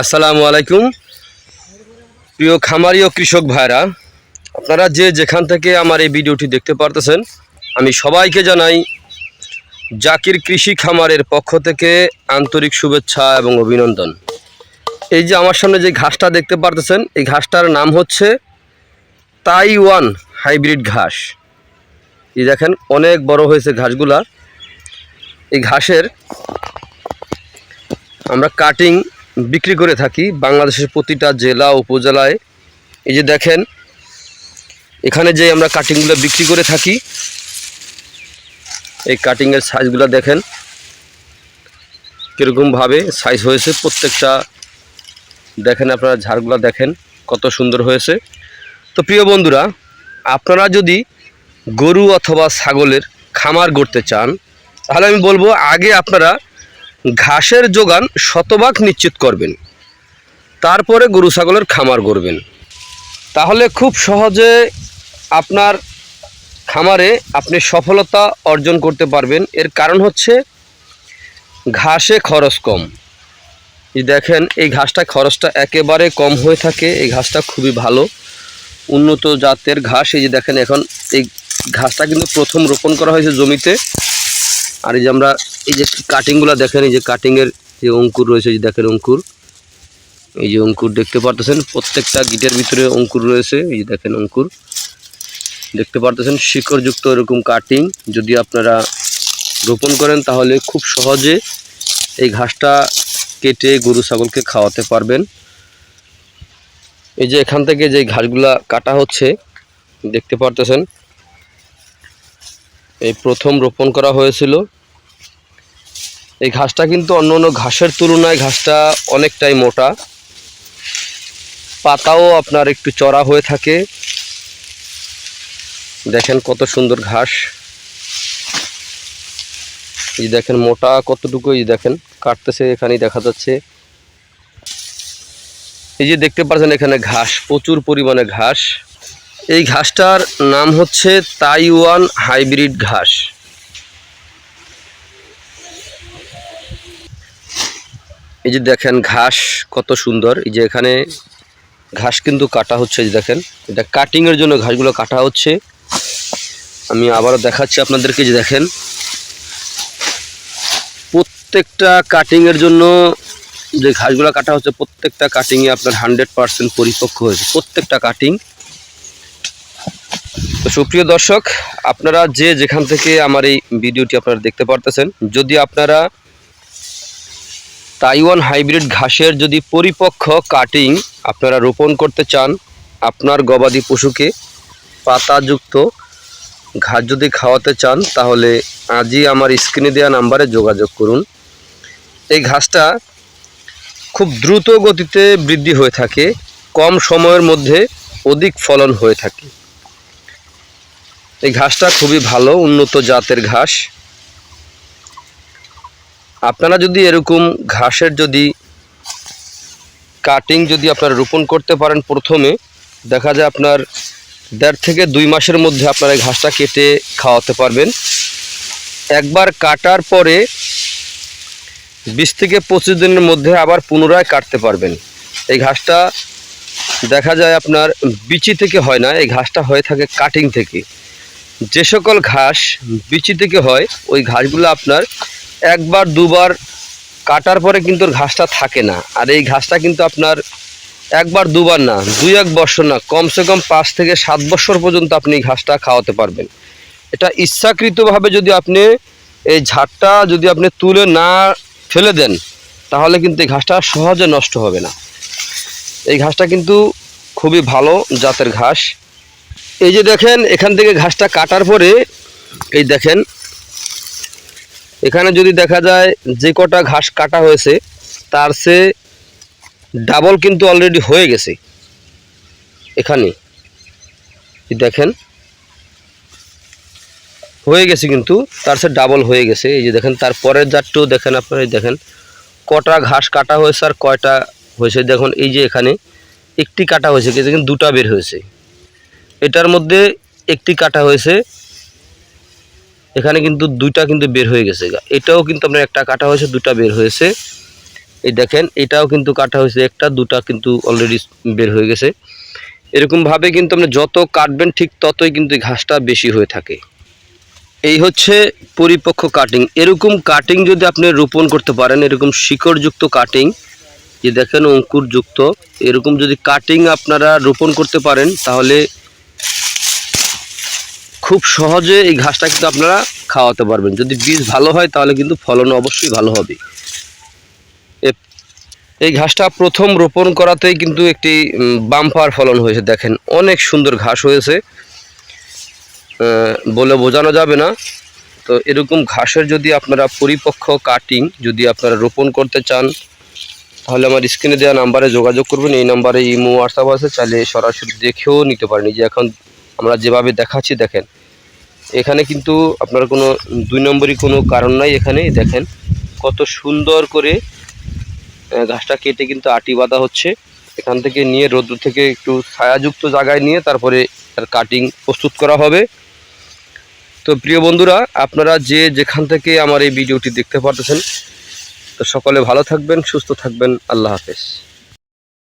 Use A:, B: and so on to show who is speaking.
A: আসসালামু আলাইকুম। প্রিয় খামারি ও কৃষক ভাইরা, আপনারা যে যেখান থেকে আমার এই ভিডিওটি দেখতে পারতেছেন, আমি সবাইকে জানাই জাকির কৃষি খামারের পক্ষ থেকে আন্তরিক শুভেচ্ছা এবং অভিনন্দন। এই যে আমার সামনে যে ঘাসটা দেখতে পারতেছেন, এই ঘাসটার নাম হচ্ছে তাইওয়ান হাইব্রিড ঘাস। এই দেখেন, অনেক বড় হয়েছে ঘাসগুলা। এই ঘাসের আমরা কাটিং বিক্রি করে থাকি বাংলাদেশের প্রতিটা জেলা উপজেলায়। এই যে দেখেন, এখানে যে আমরা কাটিংগুলো বিক্রি করে থাকি, এই কাটিংয়ের সাইজগুলো দেখেন, কীরকমভাবে সাইজ হয়েছে প্রত্যেকটা। দেখেন আপনারা ঝাড়গুলো দেখেন, কত সুন্দর হয়েছে। তো প্রিয় বন্ধুরা, আপনারা যদি গরু অথবা ছাগলের খামার করতে চান, তাহলে আমি বলব, আগে আপনারা ঘাসের যোগান শতভাগ নিশ্চিত করবেন। তারপরে গরু ছাগলের খামার করবেন তাহলে খুব সহজে আপনার খামারে আপনি সফলতা অর্জন করতে পারবেন। এর কারণ হচ্ছে ঘাসে খরচ কম। এই দেখেন, এই ঘাসটা খরচটা একেবারে কম হয়ে থাকে। এই ঘাসটা খুবই ভালো, উন্নত জাতের ঘাস। এই যে দেখেন, এখন এই ঘাসটা কিন্তু প্রথম রোপণ করা হয়েছে জমিতে। আর এই যে আমরা এই যে কাটিংগুলো দেখেন, এই যে কাটিংয়ের যে অঙ্কুর রয়েছে যে দেখেন অঙ্কুর। এই যে অঙ্কুর দেখতে পারতেছেন, প্রত্যেকটা গিটের ভিতরে অঙ্কুর রয়েছে, এই যে দেখেন অঙ্কুর। দেখতে পারতেছেন, শিকড়যুক্ত এরকম কাটিং যদি আপনারা রোপণ করেন, তাহলে খুব সহজে এই ঘাসটা কেটে গরু, ছাগলকে খাওয়াতে পারবেন। এই যে এখান থেকে যে ঘাসগুলা কাটা হচ্ছে, দেখতে পারতেছেন, এই প্রথম রোপণ করা হয়েছিল। এই ঘাসটা কিন্তু অন্য অন্য ঘাসের তুলনায় ঘাসটা অনেকটাই মোটা। পাতাও আপনার একটু চড়া হয়ে থাকে। দেখেন কত সুন্দর ঘাস। এই দেখেন মোটা কতটুকু এই দেখেন, কাটতেছে এখানেই দেখা যাচ্ছে। এই যে দেখতে পাচ্ছেন এখানে ঘাস, প্রচুর পরিমাণে ঘাস। এই ঘাসটার নাম হচ্ছে তাইওয়ান হাইব্রিড ঘাস। এই যে দেখেন ঘাস কত সুন্দর। এই যে এখানে ঘাস কিন্তু কাটা হচ্ছে, এই দেখেন। এটা কাটিংয়ের জন্য ঘাসগুলো কাটা হচ্ছে। আমি আবারও দেখাচ্ছি আপনাদেরকে যে দেখেন। প্রত্যেকটা কাটিংয়ের জন্য যে ঘাসগুলো কাটা হচ্ছে, প্রত্যেকটা কাটিংয়ে আপনার হান্ড্রেড পারসেন্ট পরিপক্ক হয়েছে প্রত্যেকটা কাটিং তো সুপ্রিয় দর্শক, আপনারা যে যেখান থেকে আমার এই ভিডিওটি আপনারা দেখতে পারতেছেন, যদি আপনারা তাইওয়ান হাইব্রিড ঘাসের যদি পরিপক্ক কাটিং আপনারা রোপণ করতে চান, আপনার গবাদি পশুকে পাতাযুক্ত ঘাস যদি খাওয়াতে চান, তাহলে আজই আমার স্ক্রিনে দেওয়া নাম্বারে যোগাযোগ করুন। এই ঘাসটা খুব দ্রুত গতিতে বৃদ্ধি হয়ে থাকে, কম সময়ের মধ্যে অধিক ফলন হয়ে থাকে। এই ঘাসটা খুবই ভালো, উন্নত জাতের ঘাস। আপনারা যদি এরকম ঘাসের যদি কাটিং যদি আপনারা রোপণ করতে পারেন প্রথমে, দেখা যায় আপনার দেড় থেকে দুই মাসের মধ্যে আপনারা ঘাসটা কেটে খাওয়াতে পারবেন। একবার কাটার পরে বিশ থেকে পঁচিশ দিনের মধ্যে আবার পুনরায় কাটতে পারবেন। এই ঘাসটা দেখা যায় আপনার বিচি থেকে হয় না, এই ঘাসটা হয়ে থাকে কাটিং থেকে। যে সকল ঘাস বিচি থেকে হয়, ওই ঘাসগুলো আপনার একবার, দুবার, কাটার পরে কিন্তু ঘাসটা থাকে না। আর এই ঘাসটা কিন্তু আপনার একবার, দুবার না, দুই এক বছর না, কমসে কম পাঁচ থেকে সাত বছর পর্যন্ত আপনি ঘাসটা খাওয়াতে পারবেন। এটা ইচ্ছাকৃতভাবে যদি আপনি এই ঝাড়টা যদি আপনি তুলে না ফেলে দেন, তাহলে কিন্তু এই ঘাসটা সহজে নষ্ট হবে না। এই ঘাসটা কিন্তু খুবই ভালো জাতের ঘাস। এই যে দেখেন, এখান থেকে ঘাসটা কাটার পরে, এই দেখেন এখানে যদি দেখা যায় যে কটা ঘাস কাটা হয়েছে, তার সে ডাবল কিন্তু অলরেডি হয়ে গেছে। এখানে। দেখেন। হয়ে গেছে কিন্তু, তার সে ডাবল হয়ে গেছে। এই যে দেখেন তারপরের জাতটাও দেখেন আপনারা দেখেন। কটা ঘাস কাটা হয়েছে আর কয়টা হয়েছে, দেখুন, এই যে এখানে একটি কাটা হয়েছে, কিন্তু দুটা বের হয়েছে। এটার মধ্যে একটি কাটা হয়েছে এখানে কিন্তু দুইটা কিন্তু বের হয়ে গেছে এটাও কিন্তু আপনার একটা কাটা হয়েছে, দুটা বের হয়েছে। এই দেখেন, এটাও কিন্তু কাটা হয়েছে একটা, দুটা কিন্তু অলরেডি বের হয়ে গেছে। এরকমভাবে কিন্তু আপনি যত কাটবেন, ঠিক ততই কিন্তু ঘাসটা বেশি হয়ে থাকে। এই হচ্ছে পরিপক্ক কাটিং এরকম কাটিং যদি আপনি রোপণ করতে পারেন, এরকম শিকড়যুক্ত কাটিং যে দেখেন অঙ্কুরযুক্ত, এরকম যদি কাটিং আপনারা রোপণ করতে পারেন, তাহলে খুব সহজে এই ঘাসটা কিন্তু আপনারা খাওয়াতে পারবেন। যদি বীজ ভালো হয়, তাহলে কিন্তু ফলন অবশ্যই ভালো হবে। এই ঘাসটা প্রথম রোপণ করাতেই কিন্তু একটি বাম্পার ফলন হয়েছে। দেখেন, অনেক সুন্দর ঘাস হয়েছে। বলে বোঝানো যাবে না। তো এরকম ঘাসের যদি আপনারা পরিপক্ক কাটিং যদি আপনারা রোপণ করতে চান, তাহলে আমার স্ক্রিনে দেওয়া নাম্বারে যোগাযোগ করবেন। এই নাম্বারে ইমো, হোয়াটসঅ্যাপ আছে। চাইলে সরাসরি দেখেও নিতে পারেন। যে এখন আমরা যেভাবে দেখাচ্ছি, দেখেন এখানে কিন্তু আপনার কোনো, দুই নম্বরই কোনো কারণ নাই এখানে, দেখেন কত সুন্দর করে ঘাসটা কেটে কিন্তু আটি বাঁধা হচ্ছে। এখান থেকে নিয়ে রোদ্র থেকে একটু ছায়াযুক্ত জায়গায় নিয়ে তারপরে তার কাটিং প্রস্তুত করা হবে। তো প্রিয় বন্ধুরা, আপনারা যে যেখান থেকে আমার এই ভিডিওটি দেখতে পারতেছেন, তো সকলে ভালো থাকবেন, সুস্থ থাকবেন, আল্লাহ হাফেজ।